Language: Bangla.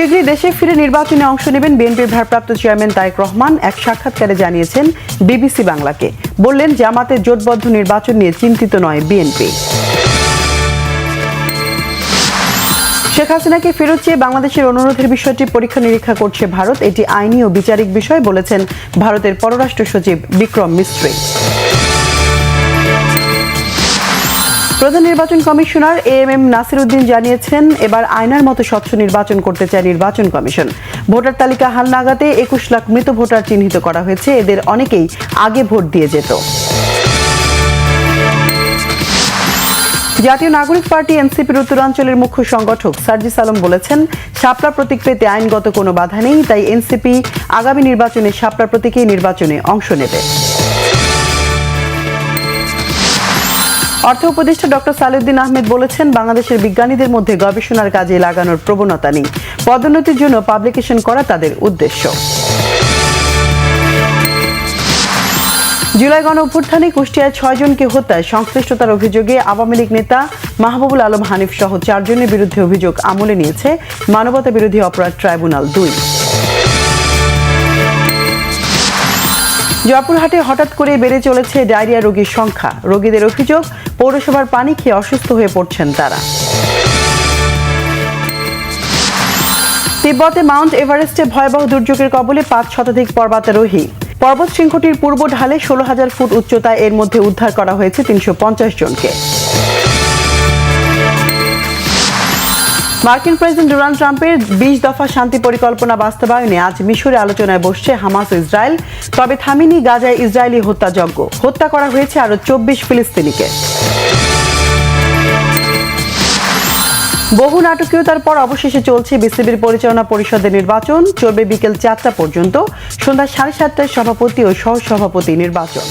শীঘ্রই দেশে ফিরে নির্বাচনে অংশ নেবেন বিএনপির ভারপ্রাপ্ত চেয়ারম্যান তারেক রহমান। এক সাক্ষাৎকারে জানিয়েছেন বিবিসি বাংলাকে। বললেন জামাতের জোটবদ্ধ নির্বাচন নিয়ে চিন্তিত নয় বিএনপি। শেখ হাসিনাকে ফেরত চেয়ে বাংলাদেশের অনুরোধের বিষয়টি পরীক্ষা নিরীক্ষা করছে ভারত। এটি আইনি ও বিচারিক বিষয়, বলেছেন ভারতের পররাষ্ট্র সচিব বিক্রম মিস্ত্রি। প্রধান নির্বাচন commissioner A M M Nasir Uddin জানিয়েছেন, এবার আয়নার মতো স্বচ্ছ নির্বাচন করতে চায় নির্বাচন কমিশন। ভোটার তালিকা হালনাগাদে একুশ লাখ মৃত ভোটার চিহ্নিত করা হয়েছে। এদের অনেকেই আগে ভোট দিয়ে যেত। জাতীয় নাগরিক পার্টি এনসিপির উত্তরাঞ্চলের মুখ্য সংগঠক সার্জিস আলম বলেছেন, শাপলা প্রতীক পেতে আইনগত কোনো বাধা নেই, তাই এনসিপি আগামী নির্বাচনে শাপলা প্রতীকেই নির্বাচনে অংশ নেবে। অর্থ উপদেষ্টা ডক্টর সালেউদ্দিন আহমেদ বলেছেন, বাংলাদেশের বিজ্ঞানীদের মধ্যে গবেষণার কাজে লাগানোর প্রবণতা নেই। পদোন্নতির জন্য পাবলিকেশন করা তাদের উদ্দেশ্য। জুলাই গণ অভ্যুত্থানে কুষ্টিয়ায় ছয়জনকে হত্যায় সংশ্লিষ্টতার অভিযোগে আওয়ামী লীগ নেতা মাহবুবুল আলম হানিফ সহ চারজনের বিরুদ্ধে অভিযোগ আমলে নিয়েছে মানবতা বিরোধী অপরাধ ট্রাইব্যুনাল দুই। জয়পুরহাটে হঠাৎ করে বেড়ে চলেছে ডায়রিয়া রোগীর সংখ্যা। রোগীদের অভিযোগ, পৌরসভার পানি খেয়ে অসুস্থ হয়ে পড়ছেন তারা। তিব্বতে মাউন্ট এভারেস্টে ভয়াবহ দুর্যোগের কবলে পাঁচ শতাধিক পর্বতারোহী পর্বত শৃঙ্খটির পূর্ব ঢালে ষোলো হাজার ফুট উচ্চতায় এর মধ্যে উদ্ধার করা হয়েছে তিনশো পঞ্চাশ জনকে। মার্কিন প্রেসিডেন্ট ডোনাল্ড ট্রাম্পের বিশ দফা শান্তি পরিকল্পনা বাস্তবায়নে আজ মিশরে আলোচনায় বসছে হামাস ও ইসরায়েল। তবে থামিনি গাজায় ইসরায়েলি হত্যাযজ্ঞ। হত্যা করা হয়েছে আরও চব্বিশ ফিলিস্তিনিকে। বহু নাটকীয়তার পর অবশেষে চলছে বিসিবির পরিচালনা পরিষদের নির্বাচন। চলবে বিকেল চারটা পর্যন্ত। সন্ধ্যা সাড়ে সাতটায় সভাপতি ও সহ সভাপতি নির্বাচন।